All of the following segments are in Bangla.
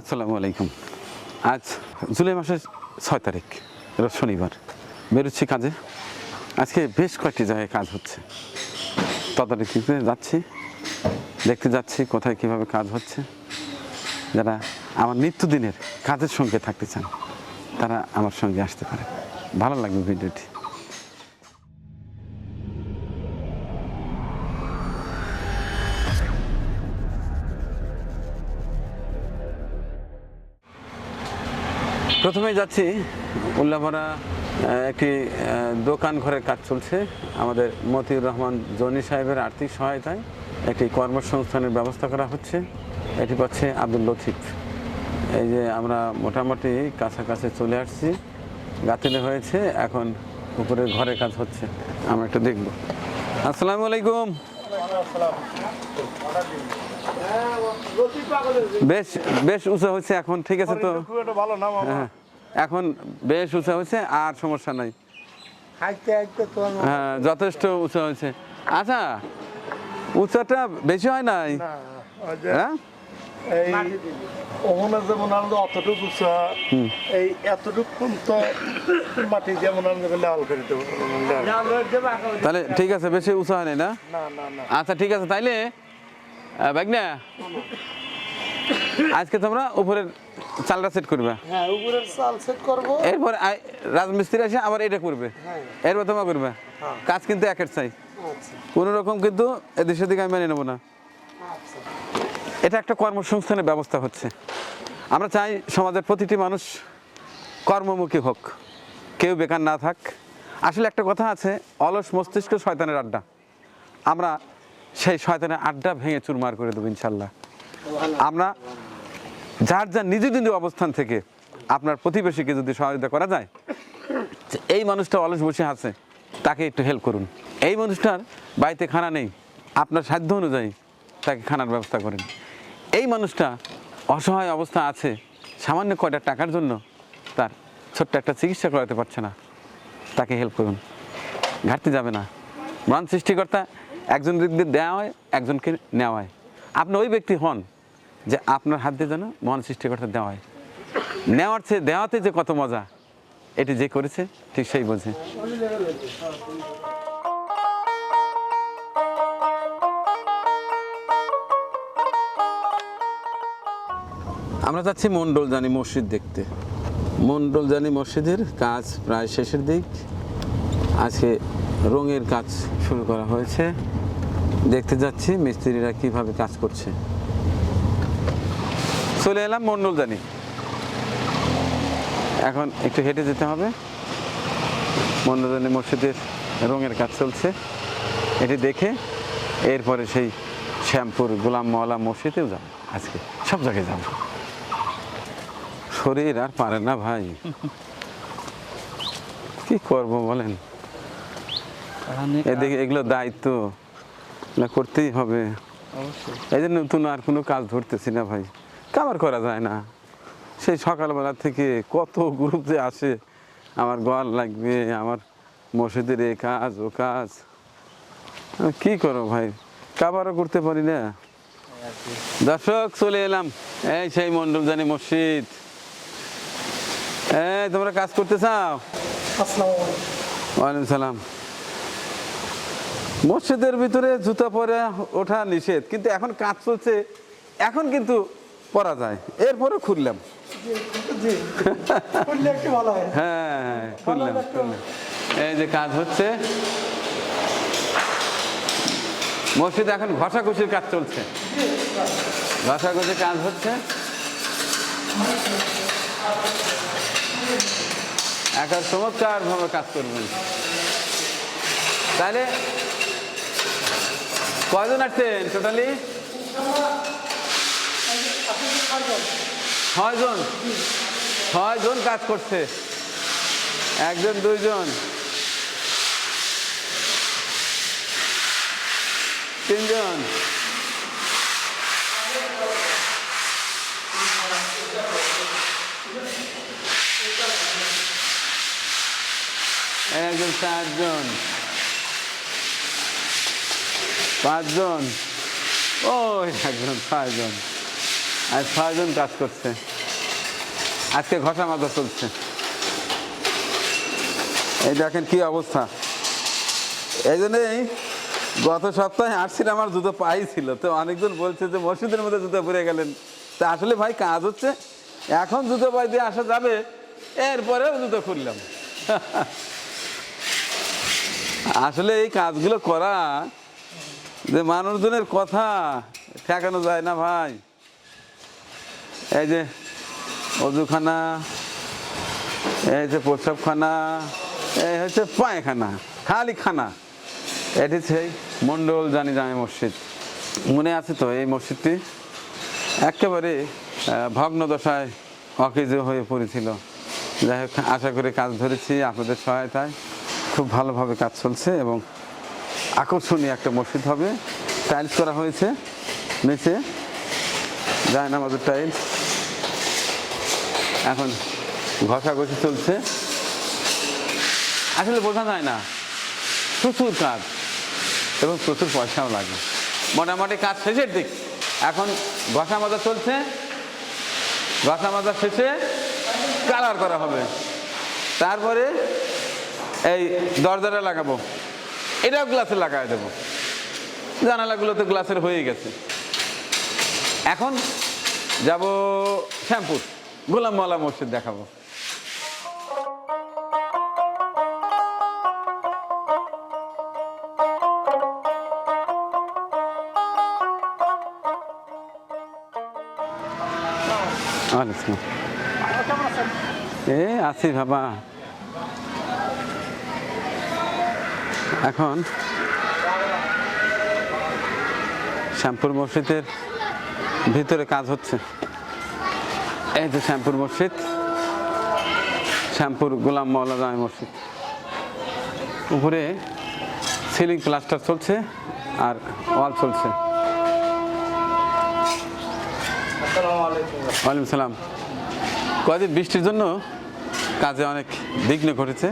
আসসালামু আলাইকুম। আজ জুলাই মাসের ছয় তারিখ শনিবার। বেরোচ্ছি কাজে। আজকে বেশ কয়েকটি জায়গায় কাজ হচ্ছে। তদারকিতে যাচ্ছি, দেখতে যাচ্ছি কোথায় কীভাবে কাজ হচ্ছে। যারা আমার নিত্যদিনের কাজের সঙ্গে থাকতে চান, তারা আমার সঙ্গে আসতে পারে ভালো লাগবে ভিডিওটি। প্রথমে যাচ্ছি উল্লাপাড়া একটি দোকান ঘরের কাজ চলছে। আমাদের মতিউর রহমান জনি সাহেবের আর্থিক সহায়তায় একটি কর্মসংস্থানের ব্যবস্থা করা হচ্ছে। এটি পাচ্ছে আব্দুল লতিফ। এই যে আমরা মোটামুটি কাছাকাছি চলে আসছি। গাতিলে হয়েছে, এখন উপরে ঘরের কাজ হচ্ছে। আমরা একটু দেখব। আসসালামু আলাইকুম। বেশ বেশ উঁচু হচ্ছে এখন ঠিক আছে তো? খুব একটা ভালো না হ্যাঁ এখন বেশ উঁচা হয়েছে আর সমস্যা নাই। হ্যাঁ যথেষ্ট উঁচা হয়েছে। আচ্ছা উঁচাটা বেশি হয় নাই? হ্যাঁ? এই ওখানে যেমন আমরা অতটুকু উঁচা। এই এতটুকু তো মাটি যেমন আমরা লেওয়াল করে দেবো। তাহলে ঠিক আছে বেশি উঁচা হয় নাই না? না না না। আচ্ছা ঠিক আছে তাইলে ব্যাগনা আজকে তোমরা উপরের চালটা সেট করবে। হ্যাঁ উপরের চাল সেট করব। এরপর রাজমিস্ত্রি এসে আবার এটা করবে। হ্যাঁ। এরপর তোমরা করবে। হ্যাঁ। কাজ কিন্তু একের চাই। আচ্ছা। কোনো রকম কিন্তু এদিক সেদিকে আমি মেনে নেব না। আচ্ছা। এটা একটা কর্মসংস্থানের ব্যবস্থা হচ্ছে। আমরা চাই সমাজের প্রতিটি মানুষ কর্মমুখী হোক। কেউ বেকার না থাক। আসলে একটা কথা আছে অলস মস্তিষ্ক শয়তানের আড্ডা। আমরা সেই শয়তানের আড্ডা ভেঙে চুরমার করে দেবো, ইনশাল্লাহ। আমরা যার যার নিজ নিজ অবস্থান থেকে আপনার প্রতিবেশীকে যদি সহযোগিতা করা যায় এই মানুষটা অলস বসে আছে, তাকে একটু হেল্প করুন। এই মানুষটার বাড়িতে খানা নেই, আপনার সাধ্য অনুযায়ী তাকে খানার ব্যবস্থা করেন। এই মানুষটা অসহায় অবস্থা আছে, সামান্য কয়টা টাকার জন্য তার ছোট্ট একটা চিকিৎসা করাতে পারছে না। তাকে হেল্প করুন। ঘাটতি যাবে না। মহান সৃষ্টিকর্তা একজন ব্যক্তির দেওয়া হয়, একজনকে নেওয়া হয়। আপনি ওই ব্যক্তি হন যে আপনার হাত দিয়ে যেন মহান সৃষ্টিকর্তা দেওয়া হয়। নেওয়ার চেয়ে দেওয়াতে যে কত মজা, এটি যে করেছে, ঠিক সেই বোঝে। আমরা যাচ্ছি মণ্ডল জানি মসজিদ দেখতে। মন্ডল জানি মসজিদের কাজ প্রায় শেষের দিক। আজকে রঙের কাজ শুরু করা হয়েছে। দেখতে যাচ্ছি মিস্ত্রিরা কীভাবে কাজ করছে। চলে এলাম মণ্ডল জানি। এখন একটু হেঁটে যেতে হবে। মন্ডলজানি মসজিদের রঙের কাজ চলছে। এটি দেখে এরপরে সেই শ্যামপুর গোলাম মহলা মসজিদেও যাব। আজকে সব জায়গায় যাব। শরীর আর পারে না ভাই। কি করব বলেন? এদিকে এগুলো দায়িত্ব। না করতেই হবে। এই জন্য নতুন আর কোনো কাজ ধরতেছি না ভাই। কাবার করা যায় না। সেই সকালবেলা থেকে কত গ্রুপ যে আসে আমার গল লাগবে আমার মসজিদের এ কাজ ও কাজ। কি করো ভাই? কাবারও করতে পারি না। দর্শক চলে এলাম। এই সেই মন্ডল জানি মসজিদ। এই তোমরা কাজ করতে চাও? আসসালামু আলাইকুম। সালাম। মসজিদের ভিতরে জুতা পরে ওঠা নিষেধ কিন্তু এখন কাজ চলছে এখন কিন্তু পরা যায়। এরপরে খুললাম। হয়। হ্যাঁ হ্যাঁ খুললাম এই যে কাজ হচ্ছে। মসজিদে এখন ঘষাঘষির কাজ চলছে। ঘষাঘষির কাজ হচ্ছে। এখন চমৎকার ভাবে কাজ করবেন। তাহলে কয়জন আসছেন টোটালি? ছয়জন। ছয়জন কাজ করছে। একজন দুইজন। তিনজন। একজন চারজন। পাঁচজন। ওই একজন, ছয়জন। আজ ছয়জন কাজ করছে। আজকে ঘষা মাজা চলছে। এই দেখেন কি অবস্থা। এই জন্যই গত সপ্তাহে আসছিল, আমার জুতো পাই ছিল। তো অনেকজন বলছে যে, মসজিদের মধ্যে জুতো পরে গেলেন। তা আসলে ভাই কাজ হচ্ছে। এখন জুতো পাই দিয়ে আসা যাবে, এরপরেও জুতো খুললাম। আসলে এই কাজগুলো করা যে মানুষজনের কথা ঠেকানো যায় না ভাই। এই যে অজুখানা, এই যে প্রস্রাবখানা, এই হচ্ছে পায়খানা খালি খানা এটি সেই মন্ডল জানি জামে মসজিদ। মনে আছে তো এই মসজিদটি? একেবারে ভগ্ন দশায় অকেজ হয়ে পড়েছিল। যাই হোক, আশা করে কাজ ধরেছি আপনাদের সহায়তায়। খুব ভালোভাবে কাজ চলছে এবং আকর্ষণীয় একটা মসজিদ হবে। টাইলস করা হয়েছে নিচে। যায় না আমাদের টাইলস এখন ঘষা ঘষাঘষি চলছে। আসলে বোঝা যায় না, প্রচুর কাজ এবং প্রচুর পয়সাও লাগে। মোটামুটি কাজ শেষের দিক। এখন ঘষা মাজা চলছে। ঘষা মাজা শেষে কালার করা হবে। তারপরে এই দরজাটা লাগাবো। এটাও গ্লাসে লাগাই দেবো। জানালাগুলো তো গ্লাসের হয়ে গেছে। এখন যাব শ্যামপুর গোলাম মালা মসজিদ দেখাবো। এ, আছি বাবা। এখন শ্যামপুর মসজিদের ভিতরে কাজ হচ্ছে। এই যে শ্যামপুর মসজিদ, শ্যামপুর গোলাম মৌলা মসজিদ। উপরে সিলিং প্লাস্টার চলছে আর ওয়াল চলছে। ওয়ালাইকুম সালাম। কদিন বৃষ্টির জন্য কাজে অনেক বিঘ্ন ঘটেছে।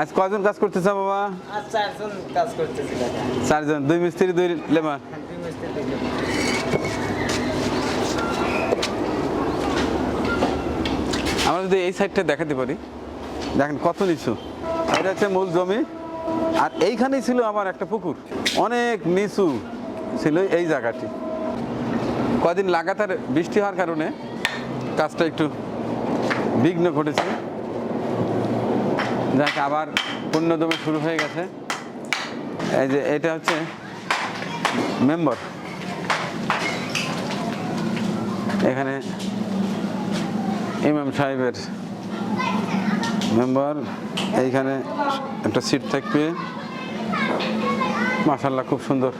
আজ কজন কাজ করতেছে বাবা? চারজন কাজ করতেছি চারজন দুই মিস্ত্রি দুই লেবার? আমরা যদি এই সাইডটা দেখাতে পারি দেখেন কত নিচু। এটা হচ্ছে মূল জমি আর এইখানেই ছিল আমার একটা পুকুর। অনেক নিচু ছিল এই জায়গাটি। কদিন লাগাতার বৃষ্টি হওয়ার কারণে কাজটা একটু বিঘ্ন ঘটেছে। যাক, আবার পূর্ণদমে শুরু হয়ে গেছে। এই যে এটা হচ্ছে মেম্বর। এখানে ইমাম সাহেবের মেম্বার। এইখানে একটা সিট থাকবে। মাশাল্লাহ খুব সুন্দর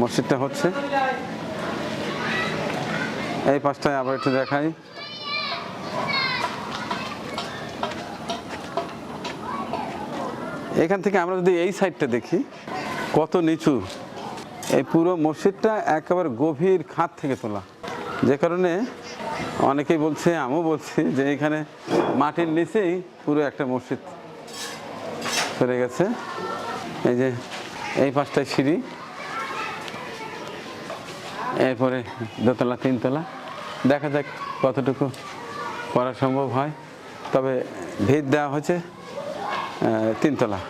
মসজিদটা হচ্ছে। এই পাশটায় আবার একটু দেখাই। এখান থেকে আমরা যদি এই সাইডটা দেখি, কত নিচু। এই পুরো মসজিদটা একেবারে গভীর খাত থেকে তোলা। যে কারণে অনেকেই বলছে, আমিও বলছি যে এখানে মাটির নিচেই পুরো একটা মসজিদ চলে গেছে। এই যে এই পাশটায় সিঁড়ি। এরপরে দোতলা, তিনতলা। দেখা যাক কতটুকু করা সম্ভব হয়। তবে ভিত দেওয়া হচ্ছে তিনতলা।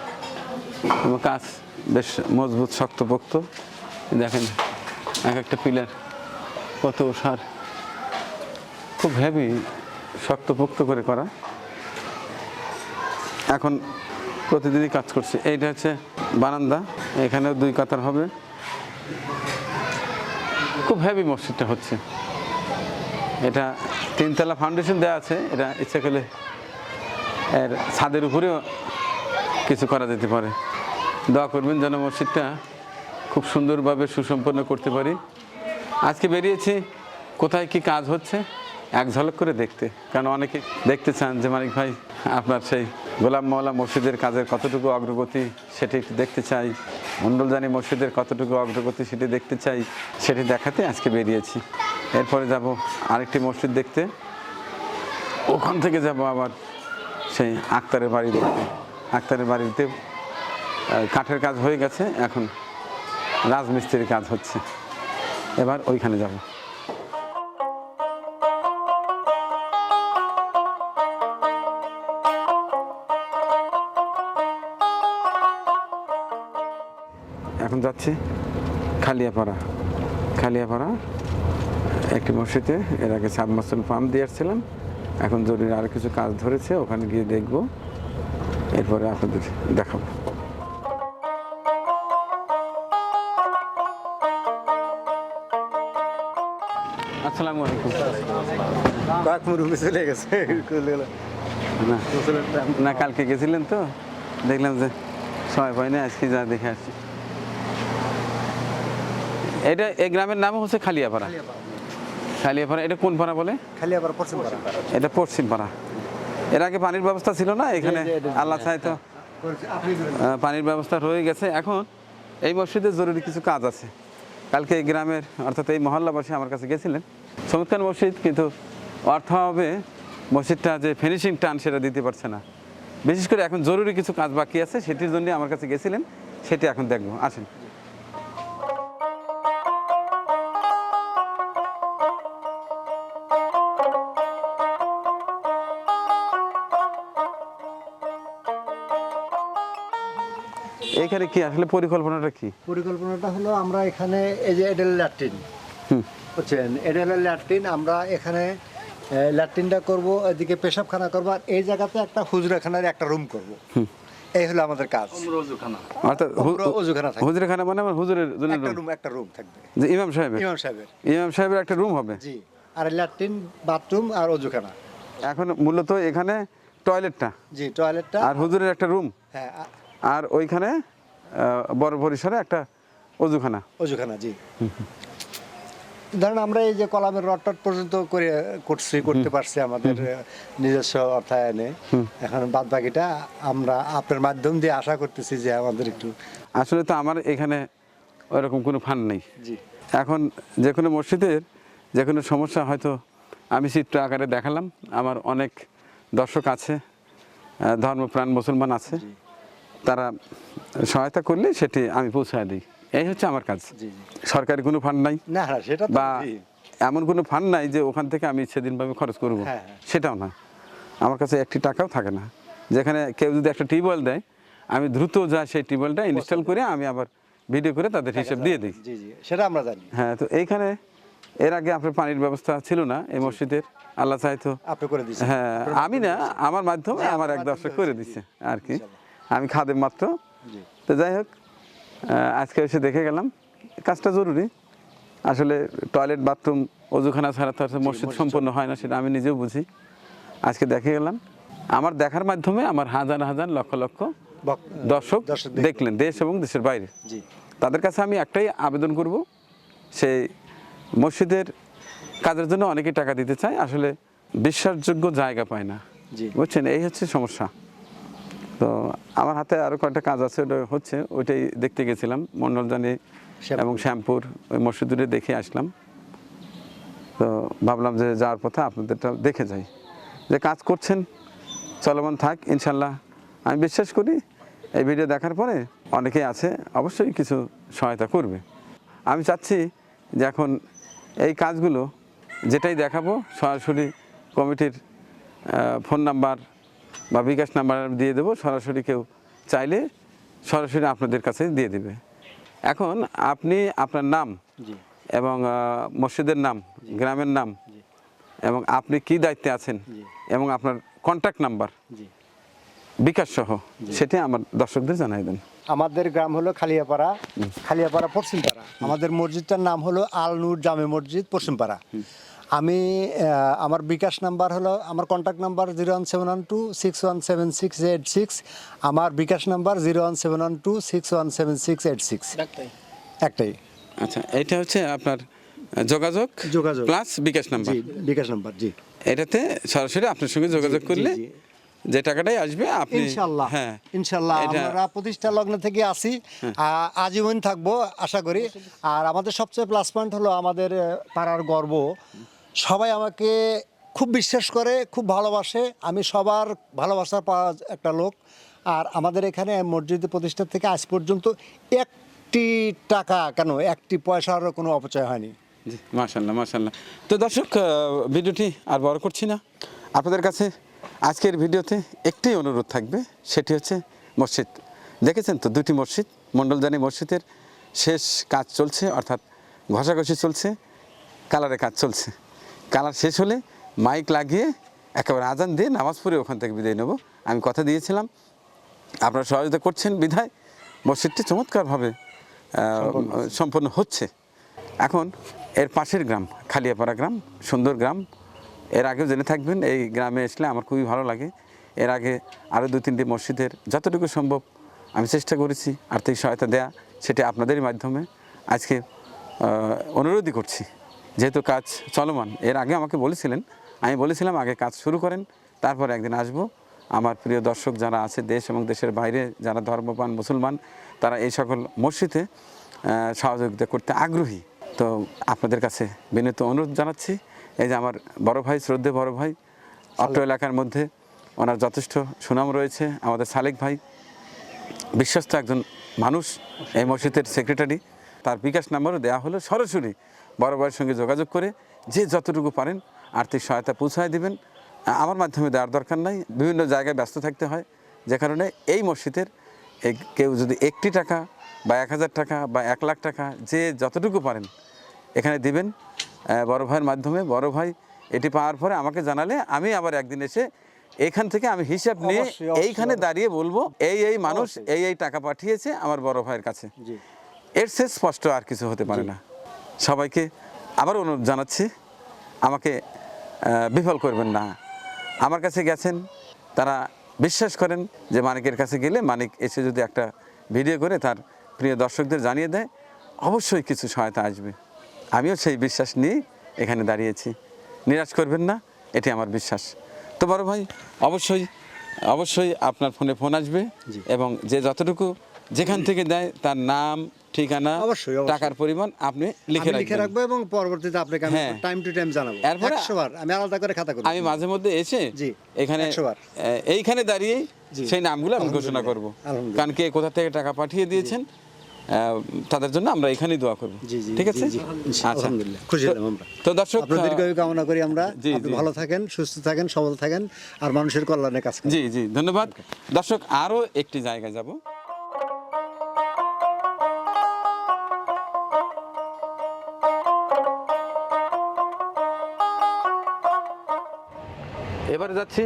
এবং কাজ বেশ মজবুত, শক্তপোক্ত। দেখেন, এক একটা পিলার কত সার। খুব হেভি শক্তপোক্ত করে করা। এখন প্রতিদিনই কাজ করছে। এইটা হচ্ছে বারান্দা। এখানেও দুই কাতার হবে। খুব হেভি মসজিদটা হচ্ছে। এটা তিনতলা ফাউন্ডেশন দেওয়া আছে। এটা ইচ্ছা করলে এর ছাদের উপরেও কিছু করা যেতে পারে। দোয়া করবেন যেন মসজিদটা খুব সুন্দরভাবে সুসম্পন্ন করতে পারি। আজকে বেরিয়েছি, কোথায় কি কাজ হচ্ছে, এক ঝলক করে দেখতে। কারণ অনেকে দেখতে চান যে, মানিক ভাই, আপনার সেই গোলাম মৌলা মসজিদের কাজের কতটুকু অগ্রগতি সেটি একটু দেখতে চাই। মণ্ডলজানি মসজিদের কতটুকু অগ্রগতি সেটি দেখতে চাই, সেটি দেখাতে আজকে বেরিয়েছি। এরপরে যাব আরেকটি মসজিদ দেখতে। ওখান থেকে যাব আবার সেই আক্তারের বাড়ি দেখতে। আক্তারের বাড়িতে কাঠের কাজ হয়ে গেছে, এখন রাজমিস্ত্রির কাজ হচ্ছে। এবার ওইখানে যাব। এখন যাচ্ছি খালিয়াপাড়া। খালিয়াপাড়া, একটি মসজিদে, এর আগে সাবমার্সল পাম্প দিয়ে আসছিলাম। এখন জরুরি আর কিছু কাজ ধরেছে, ওখানে গিয়ে দেখব। এরপরে আপনাদের দেখাবো। আসসালামু আলাইকুম। কাক চলে গেছে। না না কালকে গেছিলেন তো। দেখলাম যে সময় পাইনি আজকে যা দেখে আসছি। এটা এই গ্রামের নাম হচ্ছে খালিয়াপাড়া। খালিয়াপাড়া এটা কোন পাড়া বলে? খালি পশ্চিম পাড়া। এটা পশ্চিম পাড়া। এর আগে পানির ব্যবস্থা ছিল না এখানে? আল্লাহ চাই তো। পানির ব্যবস্থা রয়ে গেছে। এখন এই মসজিদে জরুরি কিছু কাজ আছে। কালকে এই গ্রামের অর্থাৎ এই মহল্লাবাসী আমার কাছে গেছিলেন। চমৎকার মসজিদ কিন্তু অর্থ হবে মসজিদটা যে ফিনিশিং টান সেটা দিতে পারছে না। বিশেষ করে এখন জরুরি কিছু কাজ বাকি আছে সেটির জন্য আমার কাছে গেছিলেন সেটি এখন দেখব। আসেন। এইখানে কি আসলে পরিকল্পনাটা কি? পরিকল্পনাটা হলো আমরা এখানে এই যে এডেল ল্যাট্রিন হুম। এটা এডেল ল্যাট্রিন আমরা এখানে ল্যাট্রিনটা করব এদিকে পেশাবখানা করব আর এই জায়গাতে একটা হুজরাখানার একটা রুম করব। এই হলো আমাদের কাজ। অর্থাৎ। হুজুরখানা মানে আমার হুজুরের জন্য রুম। একটা রুম থাকবে। ইমাম সাহেবের? ইমাম সাহেবের। ইমাম সাহেবের একটা রুম হবে? জি আর ল্যাট্রিন বাথরুম আর অজুখানা। এখন মূলত এখানে টয়লেটটা? জি টয়লেটটা। আর হুজুরের একটা রুম? হ্যাঁ আর ওইখানে বড় পরিসরে একটা অজুখানা? অজুখানা জি। ধরেন আমরা এই যে কলামের রড টট পর্যন্ত করে করছি করতে পারছি আমাদের নিজস্ব অর্থায়নে। এখন বাদ বাকিটা আমরা আপনার মাধ্যম দিয়ে আশা করতেছি যে আমাদের একটু আসলে তো আমার এখানে ওরকম কোনো ফান্ড নেই। জি। এখন যে কোনো মসজিদের যে কোনো সমস্যা হয়তো আমি চিত্র আকারে দেখালাম। আমার অনেক দর্শক আছে ধর্মপ্রাণ মুসলমান আছে। তারা সহায়তা করলে সেটি আমি পৌঁছায় দিই। এই হচ্ছে আমার কাজ। সরকারি কোনো ফান্ড নাই। না সেটা বা এমন কোনো ফান্ড নাই যে ওখান থেকে আমি সেদিনভাবে খরচ করব। হ্যাঁ, হ্যাঁ। সেটাও না। আমার কাছে একটি টাকাও থাকে না। যেখানে কেউ যদি একটা টিউবওয়েল দেয় আমি দ্রুত যা সেই টিউবওয়েলটা ইনস্টল করে আমি আবার ভিডিও করে তাদের হিসাব দিয়ে দিই। জি জি সেটা আমরা জানি। হ্যাঁ তো এইখানে এর আগে আপনার পানির ব্যবস্থা ছিল না এই মসজিদের। আল্লাহ চাইতো আপনি করে হ্যাঁ আমি না আমার মাধ্যমে আমার এক দর্শক করে দিচ্ছে আর কি। আমি খাদেম মাত্র। তো যাই হোক আজকে এসে দেখে গেলাম। কাজটা জরুরি। আসলে টয়লেট বাথরুম অজুখানা ছাড়া তো মসজিদ সম্পন্ন হয় না সেটা আমি নিজেও বুঝি। আজকে দেখে গেলাম। আমার দেখার মাধ্যমে আমার হাজার হাজার লক্ষ লক্ষ দর্শক দর্শক দেখলেন দেশ এবং দেশের বাইরে। তাদের কাছে আমি একটাই আবেদন করব সেই মসজিদের কাজের জন্য অনেকে টাকা দিতে চায় আসলে বিশ্বাসযোগ্য জায়গা পায় না। বুঝছেন? এই হচ্ছে সমস্যা। তো আমার হাতে আরও কয়েকটা কাজ আছে ওটা হচ্ছে ওইটাই দেখতে গেছিলাম মন্ডলজানি। এবং শ্যামপুর ওই মসজিদ দুটো দেখে আসলাম। তো ভাবলাম যে যাওয়ার পথে আপনাদেরটা দেখে যাই। যে কাজ করছেন চলমান থাক ইনশাল্লাহ। আমি বিশ্বাস করি এই ভিডিও দেখার পরে অনেকেই আছে অবশ্যই কিছু সহায়তা করবে। আমি চাচ্ছি যে এখন এই কাজগুলো যেটাই দেখাবো সরাসরি কমিটির ফোন নাম্বার বা বিকাশ নাম্বার দিয়ে দেবো সরাসরি কেউ চাইলে সরাসরি আপনাদের কাছে দিয়ে দিবে। এখন আপনি আপনার নাম এবং মসজিদের নাম গ্রামের নাম এবং আপনি কি দায়িত্বে আছেন এবং আপনার কন্ট্যাক্ট নাম্বার বিকাশ সহ সেটি আমার দর্শকদের জানাই দেন। আমাদের গ্রাম হলো খালিয়াপাড়া খালিয়াপাড়া পশ্চিমপাড়া। আমাদের মসজিদটার নাম হলো আল নূর জামে মসজিদ পশ্চিমপাড়া। আমি আমার বিকাশ নাম্বার হলো আমার contact number zero one seven one two six one seven six eight six আমার bKash number zero one seven one two six one seven six eight six একটাই। আচ্ছা এটা হচ্ছে আপনার যোগাযোগ যোগাযোগ। Plus bKash number. BKash number জি। এটাতে সরাসরি আপনার সঙ্গে যোগাযোগ করলে যে টাকাটাই আসবে আপনি ইনশাল্লাহ হ্যাঁ ইনশাল্লাহ এটা- হ্যাঁ। আমরা প্রতিষ্ঠা লগ্ন থেকে আসি। আ- আজীবন থাকব আশা করি। আর আমাদের সবচেয়ে প্লাস পয়েন্ট হলো আমাদের পাড়ার গর্ব। সবাই আমাকে খুব বিশ্বাস করে, খুব ভালোবাসে। আমি সবার ভালোবাসা পাওয়া একটা লোক। আর আমাদের এখানে মসজিদ প্রতিষ্ঠা থেকে আজ পর্যন্ত একটি টাকা কেন, একটি পয়সারও কোনো অপচয় হয়নি। জি মাশাল্লাহ মাশাল্লাহ তো দর্শক ভিডিওটি আর বড় করছি না। আপনাদের কাছে আজকের ভিডিওতে একটি অনুরোধ থাকবে, সেটি হচ্ছে মসজিদ। দেখেছেন তো, দুটি মসজিদ মণ্ডলজানি মসজিদের শেষ কাজ চলছে, অর্থাৎ ঘষাঘষি চলছে কালারে কাজ চলছে। কালার শেষ হলে মাইক লাগিয়ে একেবারে আজান দিয়ে নামাজ পড়ে ওখান থেকে বিদায় নেব। আমি কথা দিয়েছিলাম। আপনারা সহযোগিতা করছেন বিধায়। মসজিদটি চমৎকারভাবে সম্পন্ন হচ্ছে। এখন এর পাশের গ্রাম খালিয়াপাড়া গ্রাম সুন্দর গ্রাম। এর আগেও জেনে থাকবেন এই গ্রামে আসলে আমার খুবই ভালো লাগে। এর আগে আরও দু তিনটি মসজিদের যতটুকু সম্ভব আমি চেষ্টা করেছি আর্থিক সহায়তা দেয়া সেটি আপনাদেরই মাধ্যমে আজকে অনুরোধই করছি। যেহেতু কাজ চলমান এর আগে আমাকে বলেছিলেন আমি বলেছিলাম আগে কাজ শুরু করেন তারপর একদিন আসব। আমার প্রিয় দর্শক যারা আছে দেশ এবং দেশের বাইরে যারা ধর্মপান মুসলমান তারা এই সকল মসজিদে সহযোগিতা করতে আগ্রহী। তো আপনাদের কাছে বিনীত অনুরোধ জানাচ্ছি এই যে আমার বড় ভাই শ্রদ্ধে বড় ভাই অট্ট এলাকার মধ্যে ওনার যথেষ্ট সুনাম রয়েছে আমাদের সালেক ভাই বিশ্বস্ত একজন মানুষ এই মসজিদের সেক্রেটারি তার বিকাশ নাম্বারও দেওয়া হলো সরাসরি বড় ভাইয়ের সঙ্গে যোগাযোগ করে যে যতটুকু পারেন আর্থিক সহায়তা পৌঁছায় দিবেন। আমার মাধ্যমে দেওয়ার দরকার নাই। বিভিন্ন জায়গায় ব্যস্ত থাকতে হয়। যে কারণে এই মসজিদের কেউ যদি একটি টাকা বা এক হাজার টাকা বা এক লাখ টাকা যে যতটুকু পারেন এখানে দিবেন। বড় ভাইয়ের মাধ্যমে। বড় ভাই এটি পাওয়ার পরে আমাকে জানালে আমি আবার একদিন এসে এখান থেকে আমি হিসাব নিয়ে এইখানে দাঁড়িয়ে বলব এই এই মানুষ এই এই টাকা পাঠিয়েছে আমার বড় ভাইয়ের কাছে। এর সে স্পষ্ট আর কিছু হতে পারে না। সবাইকে আবার অনুরোধ জানাচ্ছি আমাকে বিফল করবেন না। আমার কাছে গেছেন তারা বিশ্বাস করেন যে মানিকের কাছে গেলে মানিক এসে যদি একটা ভিডিও করে তার প্রিয় দর্শকদের জানিয়ে দেয় অবশ্যই কিছু সহায়তা আসবে। আমিও সেই বিশ্বাস নিয়ে এখানে দাঁড়িয়েছি। নিরাশ করবেন না এটি আমার বিশ্বাস। তো বড় ভাই অবশ্যই অবশ্যই আপনার ফোনে ফোন আসবে এবং যে যতটুকু যেখান থেকে দেয় তার নাম ঠিকানা অবশ্যই। টাকার পরিমাণ আপনি লিখে লিখে রাখব এবং পরবর্তীতে আপনাকে আমি। টাইম টু টাইম জানাব। এরপরে- আমি আলাদা করে খাতা করি। আমি মাঝে মধ্যে এসে জি, এখানে 100 এইখানে দাঁড়িয়ে সেই নামগুলো আমি ঘোষণা করব। কারণ কে কোথা থেকে টাকা পাঠিয়ে দিয়েছেন তাদের জন্য আমরা এখানেই দোয়া করব। ঠিক আছে। আচ্ছা। আলহামদুলিল্লাহ খুশি তো- হলাম আমরা। তো দর্শক দীর্ঘায়ু কামনা করি আমরা। আপনি ভালো থাকেন সুস্থ থাকেন সবল থাকেন আর মানুষের কল্যাণে কাজ করেন। জি জি ধন্যবাদ। দর্শক আরও একটি জায়গায় যাব। এবারে যাচ্ছি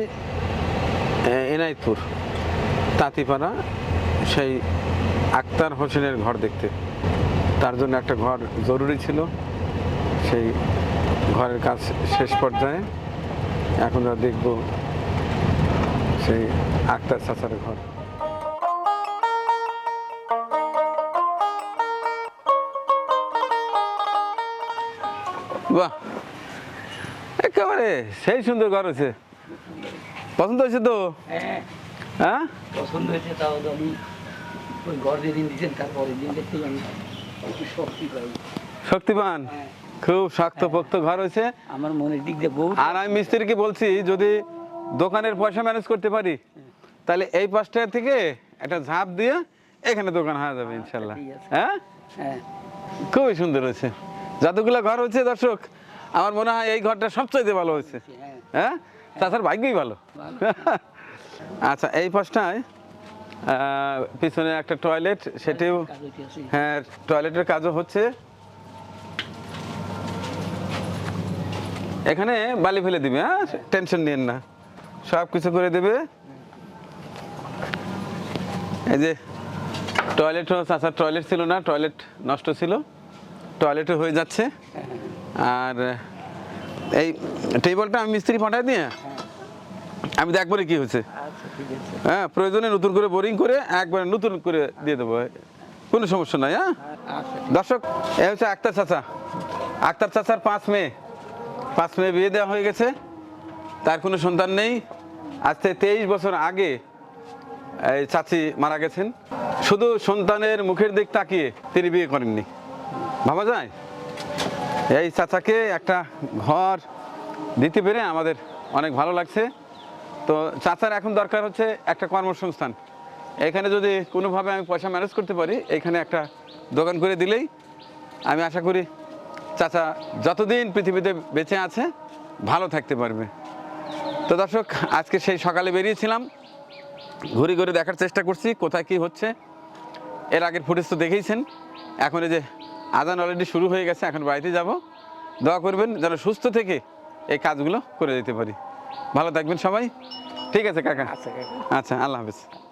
এনায়েতপুর, তাঁতিপাড়া, সেই আক্তার হোসেনের ঘর দেখতে। তার জন্য একটা ঘর জরুরি ছিল। সেই ঘরের কাজ শেষ পর্যায়ে এখন যা দেখব, সেই আক্তার চাচার ঘর। বাহ! একেবারে সেই সুন্দর ঘর হয়েছে। পছন্দ হয়েছে তো? হ্যাঁ। হ্যাঁ? পছন্দ হয়েছে তাও আমি ওই ঘর যেদিন দিয়েছেন তারপরের দিন দেখতেই আমি শক্তি পাই শক্তিমান? হ্যাঁ। খুব শক্তপোক্ত ঘর হয়েছে। আমার মনের দিক দিয়ে বহুত আর আমি মিস্ত্রিকে বলছি যদি দোকানের পয়সা ম্যানেজ করতে পারি তাহলে এই পাঁচটা থেকে একটা ঝাঁপ দিয়ে এখানে দোকান হয়ে যাবে ইনশাল্লাহ। হ্যাঁ? হ্যাঁ। খুবই সুন্দর হয়েছে। যতগুলো ঘর হচ্ছে দর্শক আমার মনে হয় এই ঘরটা সবচাইতে ভালো হয়েছে হ্যাঁ। হ্যাঁ? তাছাড়া ভাগ্যই ভালো। আচ্ছা এই পাশটায় পিছনে একটা টয়লেট সেটিও। হ্যাঁ টয়লেটের কাজও হচ্ছে। এখানে বালি ফেলে দিবে হ্যাঁ টেনশন নিয়েন না। সব কিছু করে দেবে। এই যে টয়লেটও চাচার টয়লেট ছিল না টয়লেট নষ্ট ছিল। টয়লেটও হয়ে যাচ্ছে। আর এই টেবিলটা আমি মিস্ত্রি পাঠাই দিয়ে আমি দেখব কি হয়েছে। আচ্ছা হ্যাঁ প্রয়োজনে নতুন করে বোরিং করে একবারে নতুন করে দিয়ে দেবো। কোনো সমস্যা নাই হ্যাঁ? আচ্ছা। দর্শক এ হচ্ছে আক্তার চাচা। আক্তার চাচার পাঁচ মেয়ে। পাঁচ মেয়ে বিয়ে দেওয়া হয়ে গেছে। তার কোনো সন্তান নেই। আজ থেকে তেইশ বছর আগে এই চাচি মারা গেছেন। শুধু সন্তানের মুখের দিক তাকিয়ে তিনি বিয়ে করেননি। ভাবা যায়? এই চাচাকে একটা ঘর দিতে পেরে আমাদের অনেক ভালো লাগছে। তো চাচার এখন দরকার হচ্ছে একটা কর্মসংস্থান। এখানে যদি কোনোভাবে আমি পয়সা ম্যানেজ করতে পারি, এখানে একটা দোকান করে দিলেই আমি আশা করি চাচা যতদিন পৃথিবীতে বেঁচে আছে, ভালো থাকতে পারবে। তো দর্শক, আজকে সেই সকালে বেরিয়েছিলাম। ঘুরে ঘুরে দেখার চেষ্টা করছি, কোথায় কি হচ্ছে। এর আগের ফুটেজ তো দেখেইছেন। এখন এই যে আজান অলরেডি শুরু হয়ে গেছে এখন বাড়িতে যাব। দোয়া করবেন যেন সুস্থ থেকে এই কাজগুলো করে যেতে পারি। ভালো থাকবেন সবাই। ঠিক আছে কাকা? আচ্ছা কাকা। আচ্ছা আল্লাহ হাফিজ।